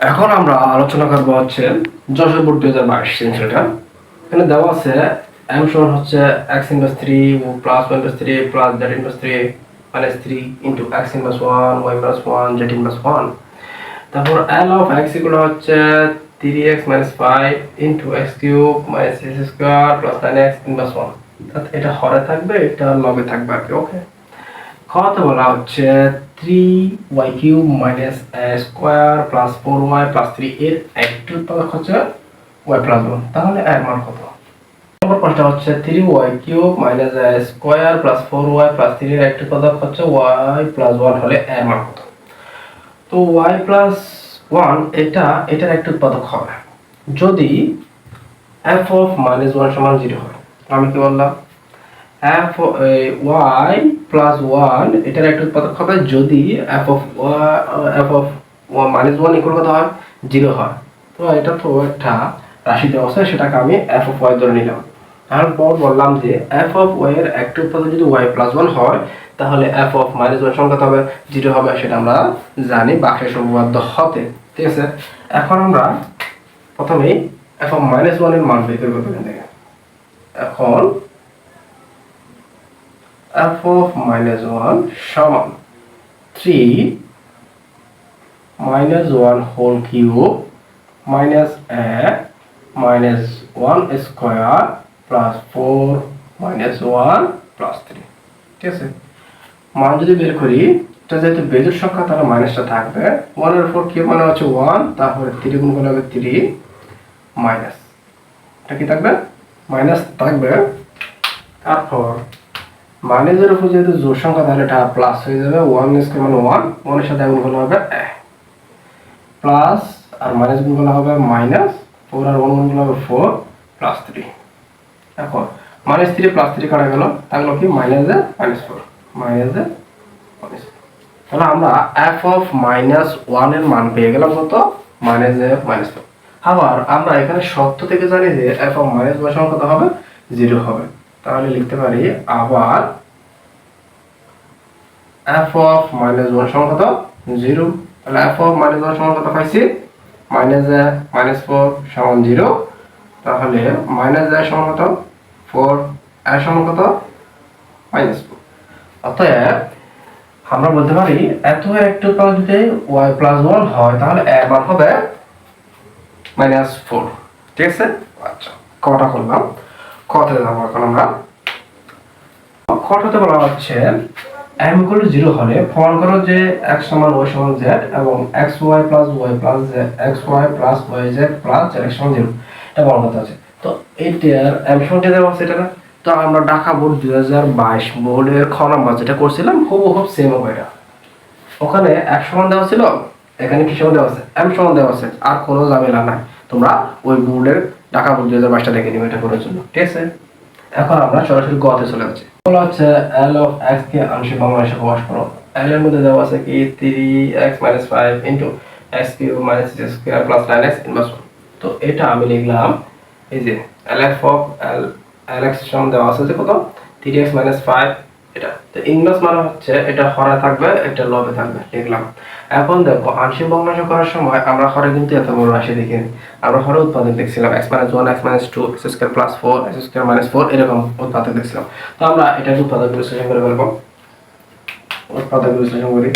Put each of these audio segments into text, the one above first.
এখন আমরা আলোচনা করব হচ্ছে যশোর বোর্ড দুই হাজার বাইশ সেন্সারটা এখানে দেওয়া আছে এম সমান হচ্ছে X inverse three plus one plus three plus Z inverse three minus three into X inverse one Y plus one Z inverse one তারপর এল অফ এক্স ইকুয়াল হচ্ছে three X minus five into X cube minus X square plus nine X inverse one এটা হরে থাকবে, এটা লবে থাকবে আর কি ওকে খাওয়াতে বলা হচ্ছে three Y cube minus square plus four Y plus three এর একটি উৎপাদক হচ্ছে ওয়াই প্লাস ওয়ান তাহলে এর মান কত? নম্বর প্রশ্ন হচ্ছে three Y cube minus square plus four Y plus three এর একটি উৎপাদক হচ্ছে ওয়াই প্লাস ওয়ান হলে এর মান কত? তো ওয়াই প্লাস ওয়ান এটা, এটার একটি উৎপাদক হবে। যদি এফ অফ মাইনাস ওয়ান সমান জিরো হয় আমি কি বললাম? এফ ওয়াই প্লাস ওয়ান এটার একটা উৎপাদক হবে যদি F of F of minus one equal কত হয়? জিরো হয়। তো এটা তো একটা রাশি দেওয়া আছে, সেটাকে আমি এফ অফ ওয়াই ধরে নিলাম। তারপর বললাম যে এফ অফ ওয়াই এর একটা উৎপাদক যদি ওয়াই প্লাস ওয়ান হয়, তাহলে এফ অফ মাইনাস ওয়ান সংখ্যা হবে? জিরো হবে, সেটা আমরা জানি বাক্যের সম্ভাব্য হতে ঠিক আছে? এখন আমরা প্রথমেই এফ অফ মাইনাস ওয়ানের মান বের করব এখান f of minus 1 সমান 3 minus 1 whole cube minus a minus 1 square plus 4 minus 1 plus 3 ঠিক আছে? মান যদি বের করি, এটা যেহেতু বেজোর সংখ্যা, তাহলে মাইনাসটা থাকবে। ওয়ানের ফোর কিউব মানে হচ্ছে ওয়ান তারপরে থ্রি গুণ করলে হবে থ্রি মাইনাস এটা কি থাকবে? মাইনাস থাকবে। তারপর মাইনাসের উপর যেহেতু জোর সংখ্যা, তাহলে এটা প্লাস হয়ে যাবে। ওয়ান স্কোয়ার মানে ওয়ান ওয়ানের সাথে গুণ করলে হবে প্লাস আর মাইনাস গুণ করলে হবে মাইনাস ফোর আর ওয়ান গুণ করলে হবে ফোর প্লাস থ্রি এখন মাইনাস থ্রি প্লাস থ্রি কাটা গেল থাকল কি? মাইনাসে মাইনাস ফোর মাইনাসে মাইনাস তাহলে আমরা এফ অফ মাইনাস ওয়ানের মান পেয়ে গেলাম কত? মাইনাসে মাইনাস ফোর আবার আমরা এখানে সত্য থেকে জানি যে এফ অফ মাইনাস ওয়ান কত হবে? জিরো হবে। তাহলে লিখতে পারি আবার এফ অফ মাইনাস ওয়ান সমান কত? জিরো তাহলে এফ অফ মাইনাস ওয়ান সমান কত পাইছি? মাইনাস মাইনাস ফোর সমান জিরো তাহলে মাইনাস এ সমান কত? ফোর এ সমান কত? মাইনাস ফোর অতএব আমরা বলতে পারি, এত একটু উৎপাদক যদি ওয়াই প্লাস ওয়ান হয়, তাহলে এর মান হবে মাইনাস ফোর ঠিক আছে? আচ্ছা কটা করলাম? কতে যাব এখন আমরা? কটাতে বলা হচ্ছে এম ইকুয়াল জিরো হলে প্রমাণ করো যে এক্স সমান ওয়াই সমান জেড এবং X Y plus Y plus Z X Y plus Y Z plus Z X সমান জিরো এটা বলা কথা আছে তো এইটার এম সমান যেটা আছে এটা না? তো আমরা ঢাকা বোর্ড দুই হাজার বাইশ বোর্ডের খ নাম্বার যেটা করছিলাম হুব হুব সেম হবে এটা। ওখানে এক সমান দেওয়া ছিল, এখানে কি সমান দেওয়া আছে? এম সমান দেওয়া আছে, আর কোনো ঝামেলা নাই। তোমরা ওই বোর্ডের ঢাকা বোর্ড দুই হাজার বাইশটা দেখে নিবে এটা করার জন্য। ঠিক আছে? এখন আমরা সরাসরি গতে চলে যাচ্ছি। বলা হচ্ছে এল অফ এক্স কে আংশিক ভগ্নাংশে প্রকাশ করো। এল এর মধ্যে দেওয়া আছে কি three X minus five into X cube minus X square plus nine X inverse তো এটা আমি লিখলাম, এই যে L F of L L X দেওয়া আছে যে কত? থ্রি এক্স মাইনাস ফাইভ এটা। তো ইনভার্স মানে হচ্ছে এটা হরে থাকবে, এটা লবে থাকবে লিখলাম এখন দেখো, আংশিক ভগ্নাংশ করার সময় আমরা হরে কিন্তু এত বড় রাশি দেখি আমরা হরে উৎপাদক দেখছিলাম X minus one X minus two X square plus four X square minus four এরকম উৎপাদক দেখছিলাম। তো আমরা এটার উৎপাদক বিশ্লেষণ করে ফেলব। উৎপাদক বিশ্লেষণ করি।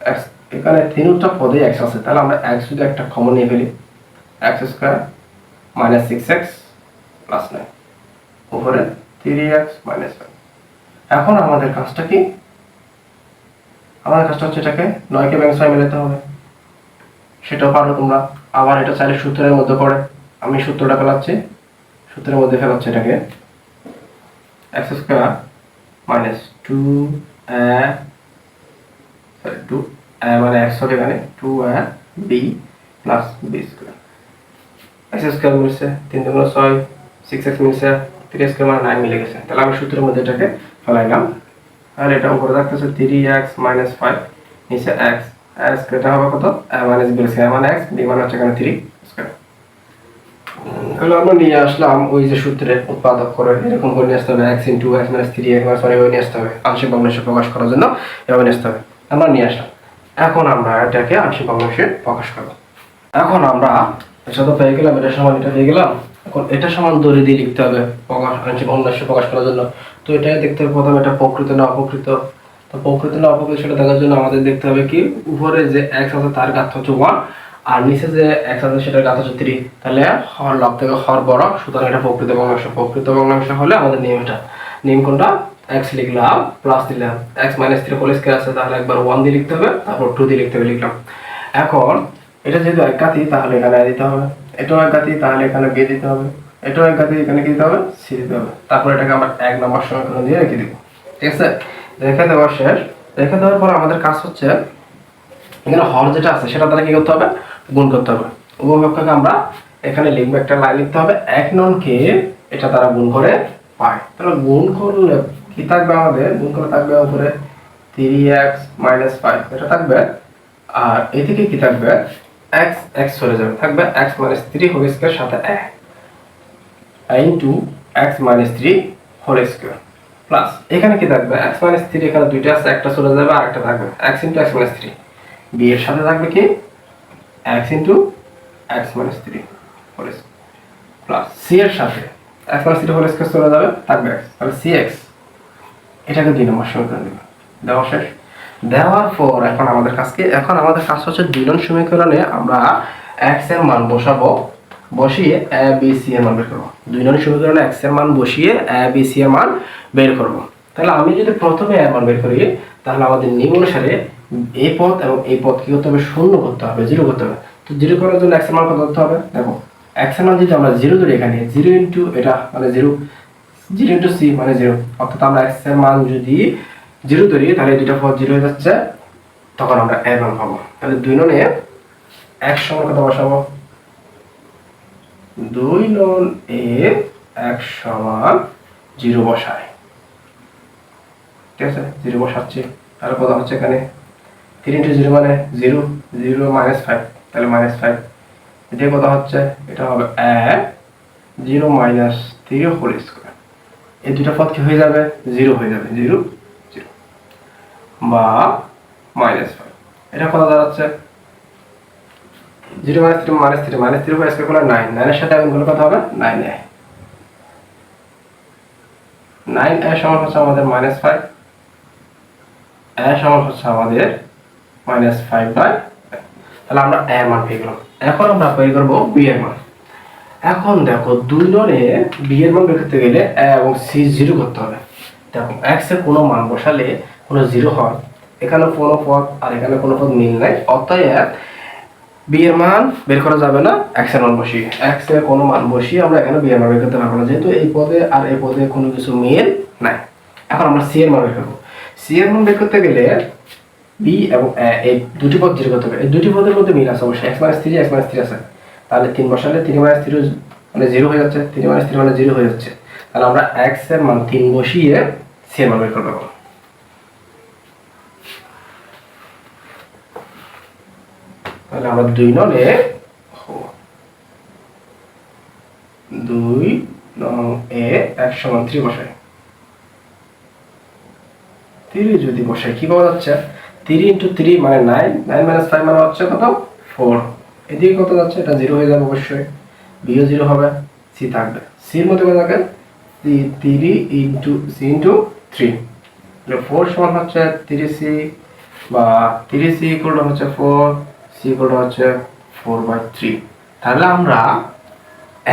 এক্স এখানে তিনটা পদে এক্স আছে। তাহলে আমরা এক্স যদি একটা কমন নিয়ে ফেলি X square minus six X plus nine উপরে থ্রি এক্স মাইনাস ফাইভ এখন আমাদের কাজটা কি? আমাদের কাজটা হচ্ছে এটাকে নয়কে ব্যাংক ছয় মেলাতে হবে। সেটাও পারো তোমরা। আবার এটা চাইলে সূত্রের মধ্যে পড়ে। আমি সূত্রটা ফেলাচ্ছি সূত্রের মধ্যে ফেলাচ্ছি এটাকে। X square minus two sorry two মানে এক্স হবে এখানে two B plus B square X square মিলছে, তিন দুগুণ ছয় সিক্স এক্স মিলছে থ্রি স্কোয়ার মানে নাইন মিলে গেছে। তাহলে আমি সূত্রের মধ্যে এটাকে ফেলাইলাম। তাহলে এটা উপরে থাকতেছে থ্রি এক্স মাইনাস ফাইভ নিচে এক্স এক্স হবে কত? মাইনাস বি মানে এক্স বি মানে হচ্ছে এখানে থ্রি তাহলে আমরা নিয়ে আসলাম ওই যে সূত্রে উৎপাদক করে। এরকম করে নিয়ে আসতে হবে X into X minus three X minus নিয়ে আসতে হবে। আংশিক ভগ্নাংশ প্রকাশ করার জন্য এভাবে নিয়ে আসতে হবে। আমরা নিয়ে আসলাম। এখন আমরা এটাকে আংশিক ভগ্নাংশে প্রকাশ করব। এখন আমরা তো পেয়ে গেলাম, এটা সমান এটা পেয়ে গেলাম। এখন এটা সমান দড়ি দিয়ে লিখতে হবে ভগ্নাংশে প্রকাশ করার জন্য। তো এটাই দেখতে হবে প্রথমে এটা প্রকৃত না অপকৃত তো প্রকৃত না অপকৃত সেটা দেখার জন্য আমাদের দেখতে হবে কি, উপরে যে এক্স আছে তার গাত হচ্ছে ওয়ান আর নিচে যে এক্স আছে সেটার গাত হচ্ছে থ্রি তাহলে হর লব থেকে হর বড়, সুতরাং এটা প্রকৃত ভগ্নাংশ প্রকৃত ভগ্নাংশ হলে আমাদের নিয়ম এটা। নিয়ম কোনটা? এক্স লিখলাম প্লাস দিলাম। X minus three whole square আছে, তাহলে একবার ওয়ান দিয়ে লিখতে হবে, তারপর টু দিয়ে লিখতে হবে, লিখলাম। এখন, এটা যেহেতু এক গাতি তাহলে এখানে দিতে হবে। এটাও এক গাতি তাহলে এখানে বি দিতে হবে। এটাও এক এখানে কি দিতে হবে সি দিতে হবে তারপর এটাকে আমরা এক নম্বর সমীকরণ দিয়ে রেখে দিব। ঠিক আছে? রেখে দেওয়ার শেষ। রেখে দেওয়ার পর আমাদের কাজ হচ্ছে, এখানে হর যেটা আছে, সেটা দ্বারা কি করতে হবে? গুণ করতে হবে। উপভোক্তাকে আমরা এখানে লিখব একটা লাইন লিখতে হবে, এক ননকে এটা দ্বারা গুণ করে পাই তাহলে গুণ করলে কি থাকবে আমাদের? গুণ করে থাকবে উপরে থ্রি এক্স মাইনাস ফাইভ এটা থাকবে। আর এদিকে কি থাকবে? এক্স এক্স সরে যাবে। থাকবে X minus three whole square সাথে এক। Into X minus three whole square plus এখানে কি থাকবে? এক্স মাইনাস থ্রি এখানে দুইটা আছে, একটা চলে যাবে, আর একটা থাকবে। X into X minus three. B এর সাথে থাকবে কি? X into X minus three whole plus C এর সাথে। X minus three whole square চলে যাবে, থাকবে এক্স। তাহলে সি এক্স। এটাকে দুই নম্বর সমীকরণ দেবে। দেওয়া শেষ। দেওয়ার পর এখন আমাদের কাজকে এখন আমাদের কাজ হচ্ছে দুই নং সমীকরণে আমরা এক্সের মান বসাবো। বসিয়ে এ বি সি এর মান বের করব। দুই নং সমীকরণে এক্সের মান বসিয়ে এ বি সি এর মান বের করব। তাহলে আমি যদি প্রথমে এর মান বের করি, তাহলে আমাদের নিয়ম অনুসারে এই পথ এবং এই পথ কি করতে হবে? শূন্য করতে হবে জিরো করতে হবে। তো জিরো করার জন্য এক্সের মান কত হবে? দেখো এক্সের মান যদি আমরা জিরো ধরি এখানে জিরো ইন্টু এটা মানে জিরো জিরো ইন্টু সি মানে জিরো অর্থাৎ আমরা এক্সের মান যদি জিরো ধরি, তাহলে দুইটা পদ জিরো হয়ে যাচ্ছে, তখন আমরা এর মান পাবো। তাহলে দুই ননে এক সমান কত বসাবো? দুই নন এ এক সমান জিরো বসায়। ঠিক আছে? জিরো বসাচ্ছি। তাহলে কত হচ্ছে এখানে? থ্রি ইন্টু জিরো মানে জিরো জিরো মাইনাস ফাইভ তাহলে মাইনাস ফাইভ এটা কত হচ্ছে? এটা হবে এক, zero minus three whole square এই দুটো পদ কি হয়ে যাবে? জিরো হয়ে যাবে। Zero zero. বা মাইনাস ফাইভ এটা কত দাঁড়াচ্ছে? Zero minus three minus three minus three square করলে নাইন। নাইনের সাথে এখনগুলো কত হবে নাইন এ। নাইন এ সমান হচ্ছে আমাদের মাইনাস ফাইভ। এ সমান হচ্ছে আমাদের মাইনাস ফাইভ বাই তাহলে আমরা এ মান পেয়ে গেলাম। এখন আমরা বের করব বি এর মান। এখন দেখো দুই জনে বি এর মান বের করতে গেলে এ এবং সি জিরো করতে হবে। দেখো এক্সের কোনো মান বসালে কোনো জিরো হয়। এখানে কোনো পদ আর এখানে কোনো পদ মিল নাই। অতএব বি এর মান বের করা যাবে না এক্সের মান বসিয়ে। এক্সের কোনো মান বসিয়ে আমরা এখানে বি এর মান বের করতে পারব না, যেহেতু এই পদে আর এই পদে কোনো কিছু মিল নাই। এখন আমরা সি এর মান বের করব। সি এর মান বের করতে গেলে বি এবং এই দুটি পদ জিরো করতে হবে। এই দুটি পদের মধ্যে মিল আছে অবশ্যই। X minus three X minus three আছে। তাহলে তিন বসালে তিন মাইনাস থ্রি মানে জিরো হয়ে যাচ্ছে। তিন মাইনাস থ্রি মানে জিরো হয়ে যাচ্ছে। তাহলে আমরা এক্সের মান তিন বসিয়ে সি এর মান বের করব তাহলে আমরা দুই নলে দুই নং এ এক সমান থ্রি বসাই। থ্রি যদি বসাই, কি পাওয়া যাচ্ছে? থ্রি ইন্টু থ্রি মানে নাইন নাইন মাইনাস ফাইভ মানে হচ্ছে কত? ফোর এদিকে কত যাচ্ছে? এটা জিরো হয়ে যাবে অবশ্যই। বিও জিরো হবে সি থাকবে। সির মধ্যে কত থাকে three into C into three four সমান হচ্ছে সি বা থ্রি সি হচ্ছে ফোর হচ্ছে ফোর বাই থ্রি তাহলে আমরা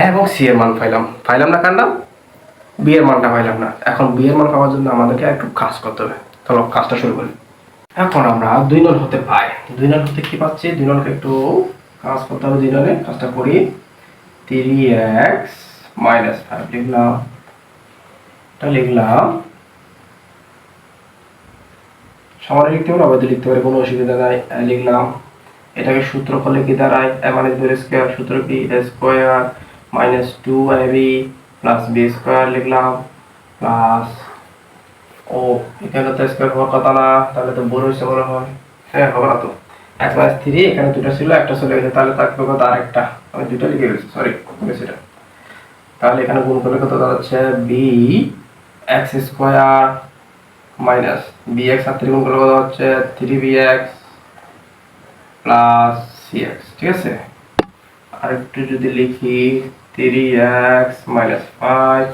এবং সি এর মান পাইলাম। পাইলাম না কার নাম? বি এর মানটা পাইলাম না। এখন বি এর মান পাওয়ার জন্য আমাদেরকে একটু কাজ করতে হবে। চলো, কাজটা শুরু করি। এখন আমরা দুই নল হতে পাই। দুই নল হতে কি পাচ্ছি? দুই নলকে একটু কাজ করতে হবে দুই নলে। কাজটা করি। থ্রি এক্স মাইনাস ফাইভ লিখলাম। এটা লিখলাম। সমানে লিখতে পারো আবার লিখতে পারে, কোনো অসুবিধা নাই। লিখলাম। এটাকে সূত্র করলে কি দাঁড়ায়? এ মানে দুই স্কোয়ার সূত্র কি? A square minus two A B plus B square লিখলাম প্লাস ও, এখানে তো স্কোয়ার হওয়ার কথা না, তাহলে তো বড় হয়েছে বড় হয়। হ্যাঁ হবে না তো। এক মাইনাস থ্রি এখানে দুটো ছিল, একটা চলে গেছে, তাহলে থাকবে কত আরেকটা। আমি দুটো লিখে গেছি সরি সেটা তাহলে এখানে গুণ করলে কত দাঁড়াচ্ছে? B X square minus B X আর থ্রি গুণ করলে কত হচ্ছে? Three B X plus C X ঠিক আছে? আর একটু যদি লিখি থ্রি এক্স মাইনাস ফাইভ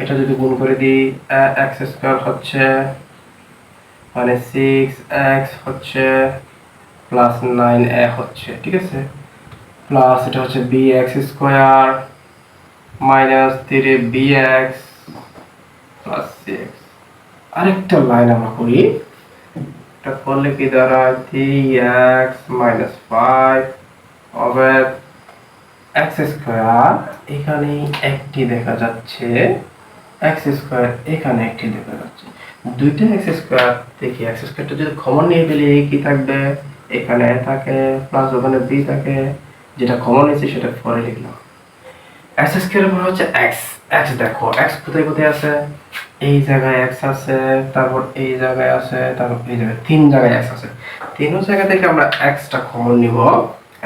এটা যদি গুণ করে দিই, এক্স স্কোয়ার হচ্ছে মানে সিক্স এক্স হচ্ছে প্লাস নাইন এ হচ্ছে, ঠিক আছে? প্লাস এটা হচ্ছে b x square minus three b x plus six আরেকটা লাইন আমরা করি। এটা করলে কি দাঁড়ায়? থ্রি এক্স মাইনাস ফাইভ হবে এক্স স্কোয়ার এখানে একটি দেখা যাচ্ছে। এক্স স্কোয়ার এখানে একটি দেখা যাচ্ছে। দুইটা এক্স স্কোয়ার দেখি এক্স স্কোয়ারটা যদি খবর নিয়ে গেলে কি থাকবে? এখানে থাকে প্লাস ওখানে বি থাকে। যেটা খবর নিয়েছে সেটা পরে লিখলাম। এক্স স্কোয়ার পরে হচ্ছে এক্স এক্স দেখো এক্স কোথায় কোথায় আছে? এই জায়গায় এক্স আছে, তারপর এই জায়গায় আছে, তারপর এই জায়গায়, তিন জায়গায় এক্স আছে। তিন জায়গা থেকে আমরা এক্সটা কমন নিব।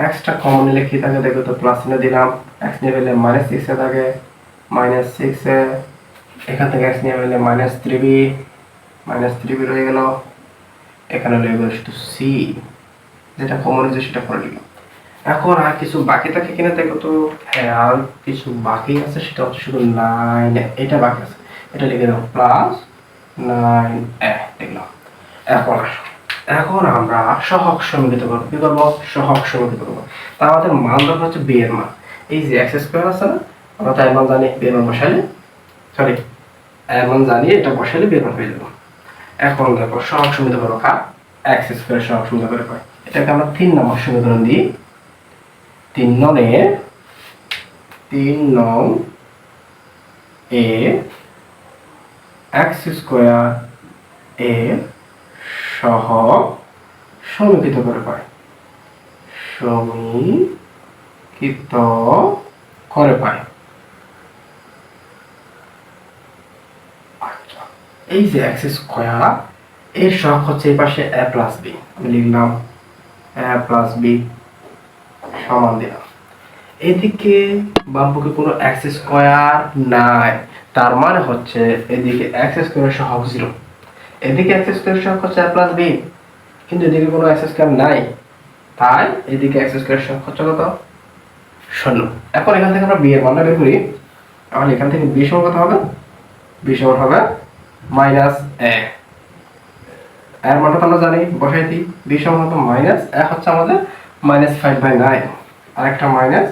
এক্সটা কমন নিলে কি থাকে? দেখো তো প্লাস চিহ্ন দিলাম। এক্স নিয়ে ফেললে মাইনাস সিক্সে থাকে। মাইনাস সিক্সে এখান থেকে এক্স নিয়ে ফেললে minus three b minus three b রয়ে গেল। এখানে রয়ে গেল শুধু সি যেটা কমন হয়েছে সেটা করে দিলাম এখন আর কিছু বাকি থাকে কিনা দেখো তো। হ্যাঁ আর কিছু বাকি আছে, সেটা হচ্ছে শুধু নাইন এটা বাকি আছে। এটা লিখে দাও প্লাস নাইন এ লিখলাম এখন। এখন আমরা সহগ সমীকৃত করব। কি করব? সহগ সমীকৃত করব। তা আমাদের মান ধরো হচ্ছে বি এর মান। এই যে এক্স স্কোয়ার আছে না, আমরা তাই মান জানি বি এর মান বসালে সরি এর মান জানি এটা বসালে বি এর মান হয়ে যাবে। এখন দেখো সহগ সমীকৃত করব কার? এক্স স্কোয়ার সহগ সমীকৃত করে পাই এটাকে আমরা তিন নম্বর সমীকরণ দিই। তিন ননে তিন নং এ, এক্স স্কোয়ার এ সহ সমীকৃত করে পায়। সমীকৃত করে পায়। আচ্ছা এই যে এক্স স্কোয়ার, এর সহগ হচ্ছে এই পাশে এ প্লাস বি। আমি লিখলাম এ প্লাস বি। সমান দিলাম এদিকে বামপক্ষে কোনো এক্স স্কোয়ার নাই। তার মানে হচ্ছে এদিকে এক্স স্কোয়ার সহগ জিরো এদিকে এক্স স্কোয়ার সহগ হচ্ছে এ প্লাস বি কিন্তু এদিকে কোনো এক্স স্কোয়ার নাই। তাই এদিকে এক্স স্কোয়ার সহগ হচ্ছে কত? শূন্য। এখন এখান থেকে আমরা বি এর মানটা বের করি। তাহলে এখান থেকে বি সমান কত হবে? বি সমান হবে মাইনাস এ এর মানটা তো আমরা জানি, বসাই দিই। বি সমান হবে মাইনাস এ হচ্ছে আমাদের মাইনাস ফাইভ বাই নাইন আরেকটা মাইনাস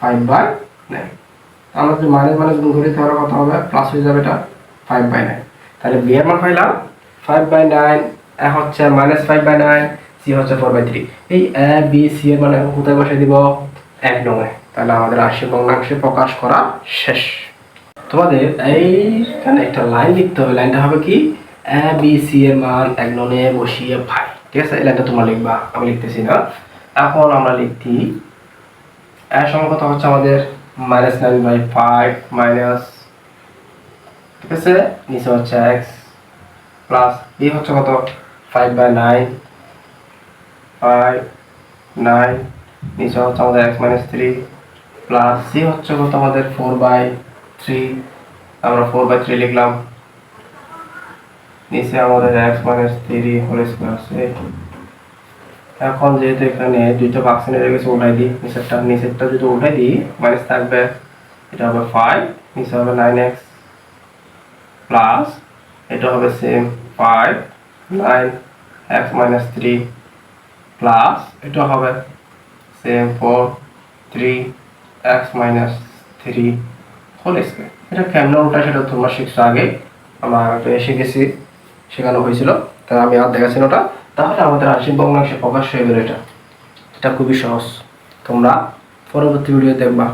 ফাইভ বাই নাইন আমরা যদি মাইনাস মাইনাস গুণ তাহলে কত হবে? প্লাস হয়ে যাবে এটা ফাইভ বাই নাইন তাহলে বি এর মান পাইলাম। ফাইভ বাই নাইন এ হচ্ছে minus five by nine c হচ্ছে ফোর বাই থ্রি এই এ বি সি এর মানে কোথায় বসে দিব? এক নয় তাহলে আমাদের আশি ভগ্নাংশে প্রকাশ করা শেষ। তোমাদের এইখানে একটা লাইন লিখতে হবে। লাইনটা হবে কি? এ বি সি এর মান এক ননে বসিয়ে ভাই ঠিক আছে? এই লাইনটা তোমরা লিখবা। আমি লিখতেছি না। এখন আমরা লিখতি এর সমান কত হচ্ছে আমাদের minus nine by five minus ঠিক আছে? নিচে হচ্ছে এক্স প্লাস বি হচ্ছে কত? Five by nine five nine নিচে হচ্ছে আমাদের x minus three plus c হচ্ছে কত? আমাদের ফোর বাই থ্রি আমরা ফোর বাই থ্রি লিখলাম। নিচে আমাদের x minus three whole square আছে এখন যেহেতু এখানে দুইটা বাক্স নিয়ে গেছে, উঠাই দিই। নিচেরটা নিচেরটা যদি উঠাই দিই মাইনাস থাকবে, এটা হবে ফাইভ নিচে হবে নাইন এক্স প্লাস এটা হবে same five nine x minus three plus এটা হবে same four three x minus three whole square এটা কেমন উল্টা সেটা তোমরা শিখছো আগে আমরা গেছি, শেখানো হয়েছিল তা আমি আর দেখাচ্ছি ওটা। তাহলে আমাদের আংশিক ভগ্নাংশে প্রকাশ হয়ে গেল এটা। এটা খুবই সহজ। তোমরা পরবর্তী ভিডিও দেখবা।